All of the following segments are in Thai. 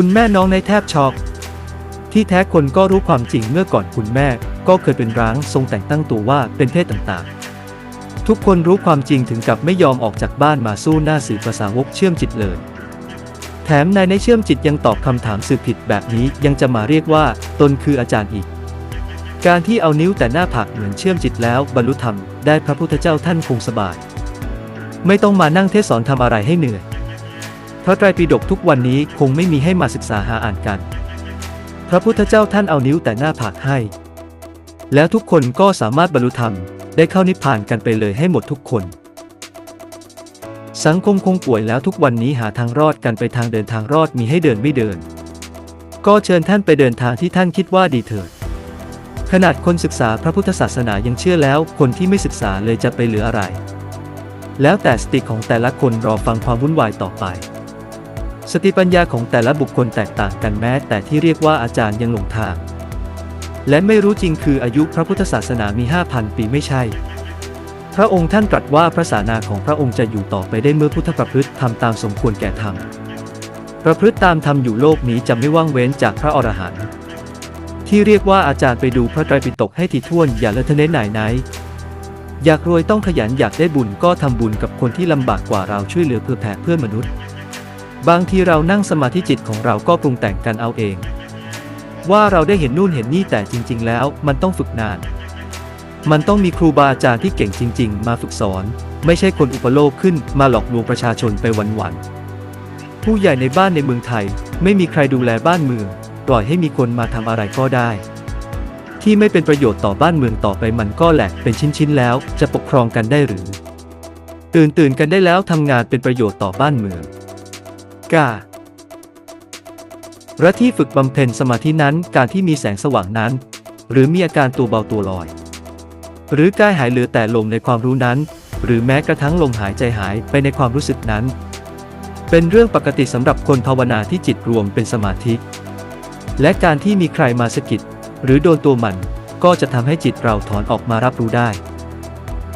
คุณแม่น้องในแทบช็อก ที่แท้คนก็รู้ความจริงเมื่อก่อนคุณแม่ ก็เคยเป็นร้างทรงแต่งตั้งตัวว่าเป็นเพศต่างๆ ทุกคนรู้ความจริงถึงกับไม่ยอมออกจากบ้านมาสู้หน้าสื่อภาษาวกเชื่อมจิตเลย แถมนายในเชื่อมจิตยังตอบคำถามสื่อผิดแบบนี้ยังจะมาเรียกว่า ตนคืออาจารย์อีก การที่เอานิ้วแต่หน้าผากเหมือนเชื่อมจิตแล้วบรรลุธรรมได้พระพุทธเจ้าท่านคงสบาย ไม่ต้องมานั่งเทศสอนทำอะไรให้เหนื่อย ระไตรปิฎกทุกวันนี้คงไม่มีให้มาศึกษาหาอ่านกัน พระพุทธเจ้าท่านเอานิ้วแต่หน้าผากให้ แล้วทุกคนก็สามารถบรรลุธรรม ได้เข้านิพพานกันไปเลยให้หมดทุกคน สังคมคงป่วยแล้วทุกวันนี้หาทางรอดกันไปทางเดินทางรอดมีให้เดินไม่เดิน ก็เชิญท่านไปเดินทางที่ท่านคิดว่าดีเถิดขนาดคนศึกษาพระพุทธศาสนายังเชื่อแล้ว คนที่ไม่ศึกษาเลยจะไปเหลืออะไร แล้วแต่สติของแต่ละคนรอฟังความวุ่นวายต่อไป สติปัญญาของแต่ละบุคคลแตกต่างกันแม้ แต่ที่เรียกว่าอาจารย์ยังหลงทาง และไม่รู้จริงคืออายุพระพุทธศาสนามี 5,000 ปีไม่ใช่ พระองค์ท่านตรัสว่าพระศาสนาของพระองค์จะอยู่ต่อไปได้เมื่อพุทธประพฤติทำตามสมควรแก่ธรรมประพฤติตามธรรมอยู่โลกนี้จะไม่ว่างเว้นจากพระอรหันต์ที่เรียกว่าอาจารย์ไปดูพระไตรปิฎกให้ถี่ถ้วนอย่าละเทะเนะไหนไหนอยากรวยต้องขยันอยากได้บุญก็ทำบุญกับคนที่ลำบากกว่าเราช่วยเหลือเพื่อแผ่เพื่อนมนุษย์ บางทีเรานั่งสมาธิจิตของเราก็ปรุงแต่งกันเอาเอง ว่าเราได้เห็นนู่นเห็นนี่แต่จริง ๆ แล้วมันต้องฝึกนาน มันต้องมีครูบาอาจารย์ที่เก่งจริง ๆ มาฝึกสอน ไม่ใช่คนอุปโลกขึ้นมาหลอกลวงประชาชนไปวันๆผู้ใหญ่ในบ้านในเมืองไทย ไม่มีใครดูแลบ้านเมือง ปล่อยให้มีคนมาทำอะไรก็ได้ ที่ไม่เป็นประโยชน์ต่อบ้านเมืองต่อไปมันก็แหลกเป็นชิ้นๆแล้วจะปกครองกันได้หรือ ตื่นตื่นกันได้แล้วทำงานเป็นประโยชน์ต่อบ้านเมือง กาและที่ฝึกบำเพ็ญสมาธินั้นการที่มีแสงสว่างนั้น หรือมีอาการตัวเบาตัวลอย หรือกายหายเหลือแต่ลมในความรู้นั้น หรือแม้กระทั่งลมหายใจหายไปในความรู้สึกนั้น เป็นเรื่องปกติสำหรับคนภาวนาที่จิตรวมเป็นสมาธิ และการที่มีใครมาสะกิดหรือโดนตัวมันก็จะทำให้จิตเราถอนออกมารับรู้ได้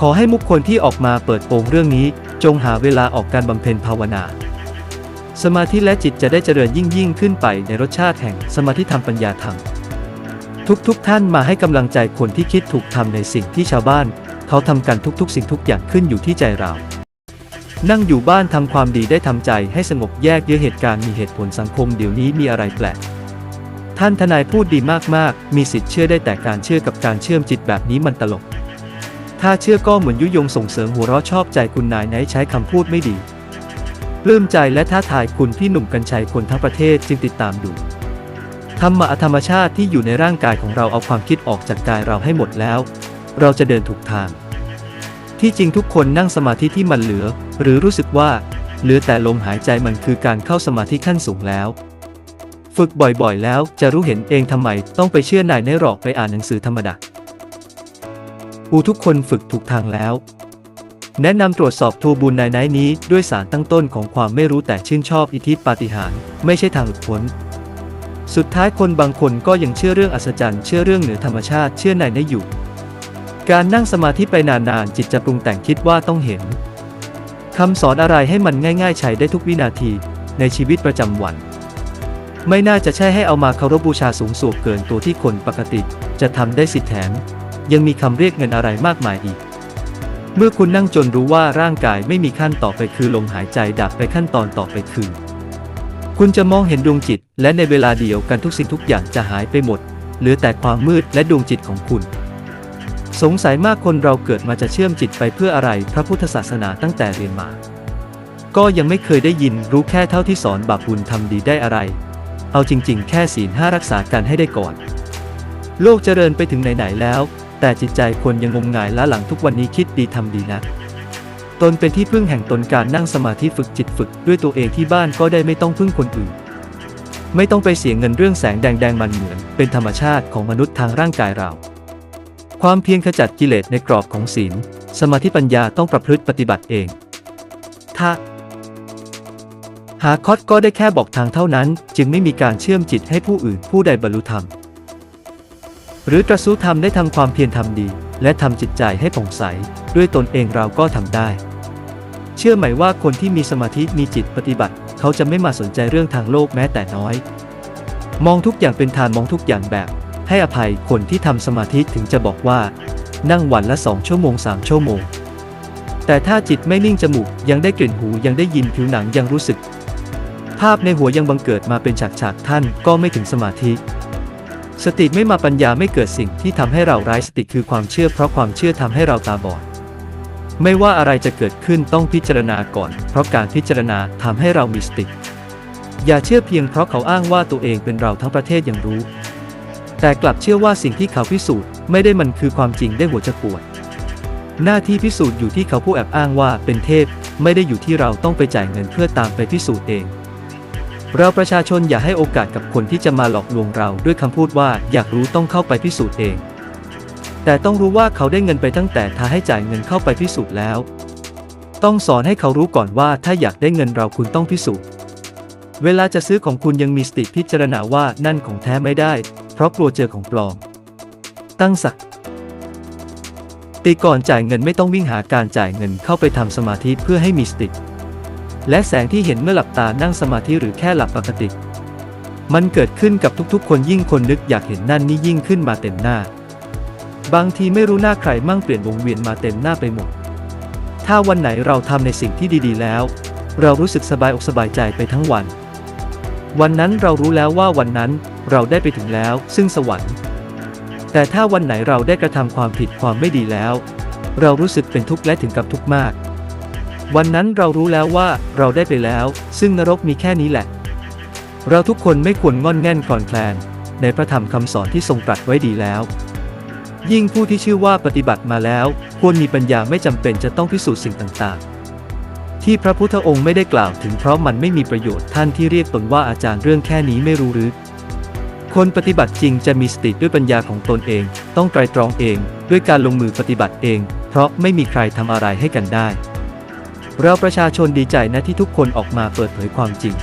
ขอให้มุกคนที่ออกมาเปิดโปงเรื่องนี้จงหาเวลาออกการบำเพ็ญภาวนา สมาธิและจิตจะได้เจริญยิ่งยิ่งขึ้นไปในรสชาติแห่งสมาธิธรรมปัญญาธรรม ทุกๆทท่านมาให้กำลังใจคนที่คิดถูกทำในสิ่งที่ชาวบ้าน เขาทำกันทุกๆ สิ่งทุกอย่างขึ้นอยู่ที่ใจเรา นั่งอยู่บ้านทำความดีได้ทำใจให้สงบแยกเยอะเหตุการณ์มีเหตุผลสังคมเดี๋ยวนี้มีอะไรแปลกท่านทนายพูดดีมากๆ มีสิทธิ์เชื่อได้แต่การเชื่อกับการเชื่อมจิตแบบนี้มันตลก ถ้าเชื่อก็เหมือนยุยงส่งเสริมหัวเราะชอบใจคุณนายไหนใช้คำพูดไม่ดี ปลื้มใจและท้าทายคุณพี่หนุ่มกัญชัยคนทั้งประเทศจึงติดตามดู ธรรมะธรรมชาติที่อยู่ในร่างกายของเราเอาความคิดออกจากกายเราให้หมดแล้ว เราจะเดินถูกทาง ที่จริงทุกคนนั่งสมาธิที่มันเหลือ หรือรู้สึกว่า เหลือแต่ลมหายใจมันคือการเข้าสมาธิขั้นสูงแล้ว ฝึกบ่อยๆ แล้วจะรู้เห็นเองทำไมต้องไปเชื่อนายในหรอกไปอ่านหนังสือธรรมดาอูทุกคนฝึกถูกทางแล้ว แนะนำตรวจสอบทัวบุญนายไนนี้ด้วยสารตั้งต้นของความไม่รู้แต่ชื่นชอบอิทธิปาฏิหาริย์ไม่ใช่ทางหลุดพ้นสุดท้ายคนบางคนก็ยังเชื่อเรื่องอัศจรรย์เชื่อเรื่องเหนือธรรมชาติเชื่อในายไนท์อยู่ การนั่งสมาธิไปนานๆจิตจะปรุงแต่งคิดว่าต้องเห็นคำสอนอะไรให้มันง่ายๆ ใช้ได้ทุกวินาทีในชีวิตประจำวัน ไม่น่าจะใช่ให้เอามาเคารพบูชาสูงส่งเกินตัวที่คนปกติ จะทำได้สิทธิแถม ยังมีคำเรียกเงินอะไรมากมายอีก เมื่อคุณนั่งจนรู้ว่าร่างกายไม่มีขั้นต่อไปคือลมหายใจดับไปขั้นตอนต่อไปคือ คุณจะมองเห็นดวงจิต และในเวลาเดียวกันทุกสิ่งทุกอย่างจะหายไปหมด เหลือแต่ความมืดและดวงจิตของคุณ สงสัยมากคนเราเกิดมาจะเชื่อมจิตไปเพื่ออะไรพระพุทธศาสนาตั้งแต่เรียนมา ก็ยังไม่เคยได้ยินรู้แค่เท่าที่สอนบาปบุญทำดีได้อะไร เอาจริง ๆ แค่ศีลห้ารักษากันให้ได้ก่อน โลกเจริญไปถึงไหนๆแล้ว แต่จิตใจคนยังงมงายล้าหลังทุกวันนี้คิดดีทำดีนะตนเป็นที่พึ่งแห่งตนการนั่งสมาธิฝึกจิตฝึกด้วยตัวเองที่บ้านก็ได้ไม่ต้องพึ่งคนอื่น ไม่ต้องไปเสียเงินเรื่องแสงแดงๆมันเหมือน เป็นธรรมชาติของมนุษย์ทางร่างกายเรา ความเพียรขจัดกิเลสในกรอบของศีล สมาธิปัญญาต้องประพฤติปฏิบัติเอง ถ้า หาคอดก็ได้แค่บอกทางเท่านั้น จึงไม่มีการเชื่อมจิตให้ผู้อื่นผู้ใดบรรลุธรรม หรือตรัสรู้ธรรมได้ทำความเพียรทำดี และทำจิตใจให้ผ่องใส ด้วยตนเองเราก็ทำได้ เชื่อไหมว่าคนที่มีสมาธิมีจิตปฏิบัติเขาเขาจะไม่มาสนใจเรื่องทางโลกแม้แต่น้อย มองทุกอย่างเป็นทานมองทุกอย่างแบบ ให้อภัยคนที่ทำสมาธิถึงจะบอกว่า นั่งวันละสองชั่วโมงสามชั่วโมง แต่ถ้าจิตไม่นิ่งจมูกยังได้กลิ่นหูยังได้ยินผิวหนังยังรู้สึก ภาพในหัวยังบังเกิดมาเป็นฉากๆท่านก็ไม่ถึงสมาธิ สติไม่มาปัญญาไม่เกิดสิ่งที่ทำให้เราไร้สติคือความเชื่อ เพราะความเชื่อทำให้เราตาบอด ไม่ว่าอะไรจะเกิดขึ้นต้องพิจารณาก่อน เพราะการพิจารณาทำให้เรามีสติ อย่าเชื่อเพียงเพราะเขาอ้างว่าตัวเองเป็นเราทั้งประเทศยังรู้ แต่กลับเชื่อว่าสิ่งที่เขาพิสูจน์ไม่ได้มันคือความจริงได้หัวจะปวด หน้าที่พิสูจน์อยู่ที่เขาผู้แอบอ้างว่าเป็นเทพ ไม่ได้อยู่ที่เราต้องไปจ่ายเงินเพื่อตามไปพิสูจน์เอง เราประชาชนอย่าให้โอกาสกับคนที่จะมาหลอกลวงเราด้วยคำพูดว่าอยากรู้ต้องเข้าไปพิสูจน์เอง แต่ต้องรู้ว่าเขาได้เงินไปตั้งแต่ท้าให้จ่ายเงินเข้าไปพิสูจน์แล้ว ต้องสอนให้เขารู้ก่อนว่าถ้าอยากได้เงินเราคุณต้องพิสูจน์ เวลาจะซื้อของคุณยังมีสติพิจารณาว่านั่นของแท้ไม่ได้ เพราะกลัวเจอของปลอม ตั้งสักติก่อนจ่ายเงินไม่ต้องวิ่งหาการจ่ายเงินเข้าไปทำสมาธิเพื่อให้มีสติ และแสงที่เห็นเมื่อหลับตานั่งสมาธิหรือแค่หลับปกติ มันเกิดขึ้นกับทุกๆ คนยิ่งคนนึกอยากเห็นนั่นนี่ยิ่งขึ้นมาเต็มหน้า บางทีไม่รู้หน้าใครมั่งเปลี่ยนวงเวียนมาเต็มหน้าไปหมด ถ้าวันไหนเราทำในสิ่งที่ดีๆ แล้ว เรารู้สึกสบายอกสบายใจไปทั้งวัน วันนั้นเรารู้แล้วว่าวันนั้นเราได้ไปถึงแล้ว ซึ่งสวรรค์ แต่ถ้าวันไหนเราได้กระทำความผิดความไม่ดีแล้ว เรารู้สึกเป็นทุกข์และถึงกับทุกข์มาก วันนั้นเรารู้แล้วว่าเราได้ไปแล้ว ซึ่งนรกมีแค่นี้แหละ เราทุกคนไม่ควรงอนแง่นคลอนแคลน ในพระธรรมคำสอนที่ทรงตรัสไว้ดีแล้ว ยิ่งผู้ที่ชื่อว่าปฏิบัติมาแล้ว ควรมีปัญญาไม่จำเป็นจะต้องพิสูจน์สิ่งต่างๆ ที่พระพุทธองค์ไม่ได้กล่าวถึงเพราะมันไม่มีประโยชน์ท่านที่เรียกตนว่าอาจารย์เรื่องแค่นี้ไม่รู้หรือคนปฏิบัติจริงจะมีสติด้วยปัญญาของตนเอง ต้องไตรตรองเอง ด้วยการลงมือปฏิบัติเอง เพราะไม่มีใครทำอะไรให้กันได้ เราประชาชนดีใจนะที่ทุกคนออกมาเปิดเผยความจริง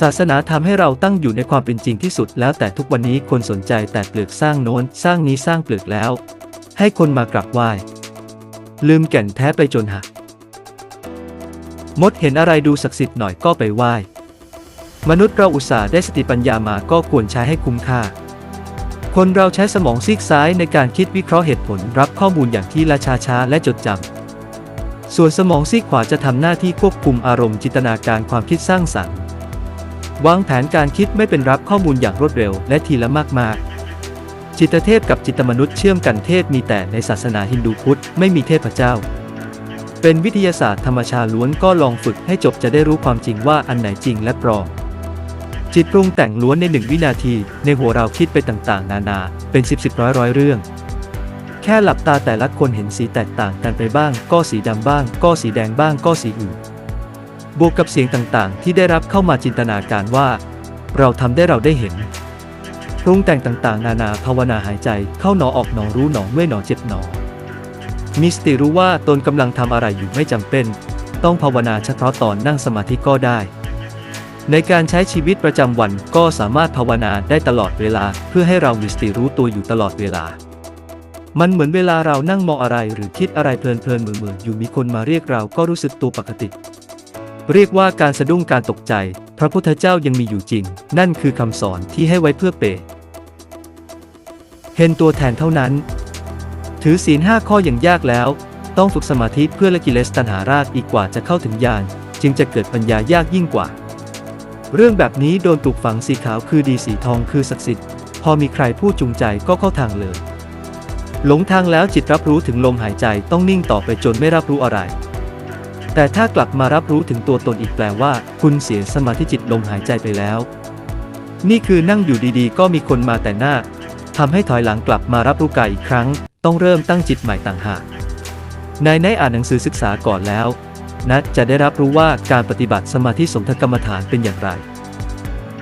ศาสนาทำให้เราตั้งอยู่ในความเป็นจริงที่สุดแล้วแต่ทุกวันนี้คนสนใจแต่เปลือกสร้างโน้นสร้างนี้สร้างเปลือกแล้ว ให้คนมากราบไหว้ ลืมแก่นแท้ไปจนหักมดเห็นอะไรดูศักดิ์สิทธิ์หน่อยก็ไปไหว้ มนุษย์เราอุตส่าห์ได้สติปัญญามาก็ควรใช้ให้คุ้มค่า คนเราใช้สมองซีกซ้ายในการคิดวิเคราะห์เหตุผลรับข้อมูลอย่างที่ละช้าและจดจำ ส่วนสมองซีกขวาจะทำหน้าที่ควบคุมอารมณ์จินตนาการความคิดสร้างสรรค์วางแผนการคิดไม่เป็นรับข้อมูลอย่างรวดเร็วและทีละมากๆ จิตเทพกับจิตมนุษย์เชื่อมกันเทพมีแต่ในศาสนาฮินดูพุทธไม่มีเทพเจ้า เป็นวิทยาศาสตร์ธรรมชาล้วนก็ลองฝึกให้จบจะได้รู้ความจริงว่าอันไหนจริงและปลอมจิตปรุงแต่งล้วนในหนึ่งวินาที ในหัวเราคิดไปต่างๆ นานา เป็นสิบสิบร้อยร้อยเรื่อง แค่หลับตาแต่ละคนเห็นสีแตกต่างกันไปบ้าง ก็สีดำบ้าง ก็สีแดงบ้าง ก็สีอื่น บวกกับเสียงต่างๆ ที่ได้รับเข้ามาจินตนาการว่า เราทำได้เราได้เห็นปรุงแต่งต่างๆ นานาภาวนาหายใจเข้าหนอออกหนอรู้หนอเมื่อหนอเจ็บหนอมีสติรู้ว่าตนกำลังทำอะไรอยู่ไม่จำเป็น ต้องภาวนาเฉพาะตอนนั่งสมาธิก็ได้ ในการใช้ชีวิตประจำวันก็สามารถภาวนาได้ตลอดเวลา เพื่อให้เรามีสติรู้ตัวอยู่ตลอดเวลา มันเหมือนเวลาเรานั่งมองอะไรหรือคิดอะไรเพลินๆเมือๆอยู่มีคนมาเรียกเราก็รู้สึกตัวปกติ เรียกว่าการสะดุ้งการตกใจ พระพุทธเจ้ายังมีอยู่จริง นั่นคือคำสอนที่ให้ไว้เพื่อเปรเห็นตัวแทนเท่านั้น ถือศีลห้าข้ออย่างยากแล้ว ต้องฝึกสมาธิเพื่อละกิเลสตัณหารากอีกกว่าจะเข้าถึงญาณจึงจะเกิดปัญญายากยิ่งกว่า เรื่องแบบนี้โดนปลูกฝังสีขาวคือดีสีทองคือศักดิ์สิทธิ์ พอมีใครพูดจูงใจก็เข้าทางเลย หลงทางแล้วจิตรับรู้ถึงลมหายใจต้องนิ่งต่อไปจนไม่รับรู้อะไร แต่ถ้ากลับมารับรู้ถึงตัวตนอีกแปลว่า คุณเสียสมาธิจิตลมหายใจไปแล้ว นี่คือนั่งอยู่ดีๆ ก็มีคนมาแต่หน้าทำให้ถอยหลังกลับมารับรู้กายอีกครั้ง ต้องเริ่มตั้งจิตใหม่ต่างหากนายได้อ่านหนังสือศึกษาก่อนแล้ว นัดจะได้รับรู้ว่าการปฏิบัติสมาธิสมถกรรมฐานเป็นอย่างไร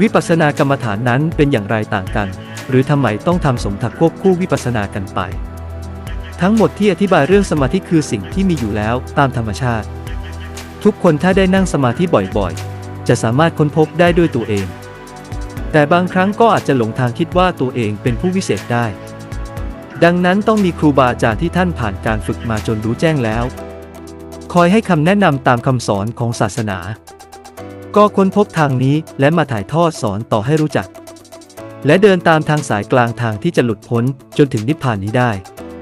วิปัสสนากรรมฐานนั้นเป็นอย่างไรต่างกัน หรือทำไมต้องทำสมถะควบคู่วิปัสสนากันไป ทั้งหมดที่อธิบายเรื่องสมาธิคือสิ่งที่มีอยู่แล้วตามธรรมชาติ ทุกคนถ้าได้นั่งสมาธิบ่อยๆ จะสามารถค้นพบได้ด้วยตัวเอง แต่บางครั้งก็อาจจะหลงทางคิดว่าตัวเองเป็นผู้วิเศษได้ ดังนั้นต้องมีครูบาอาจารย์ที่ท่านผ่านการฝึกมาจนรู้แจ้งแล้ว คอยให้คำแนะนำตามคำสอนของศาสนา ก็ค้นพบทางนี้และมาถ่ายทอดสอนต่อให้รู้จัก และเดินตามทางสายกลางทางที่จะหลุดพ้นจนถึงนิพพานนี้ได้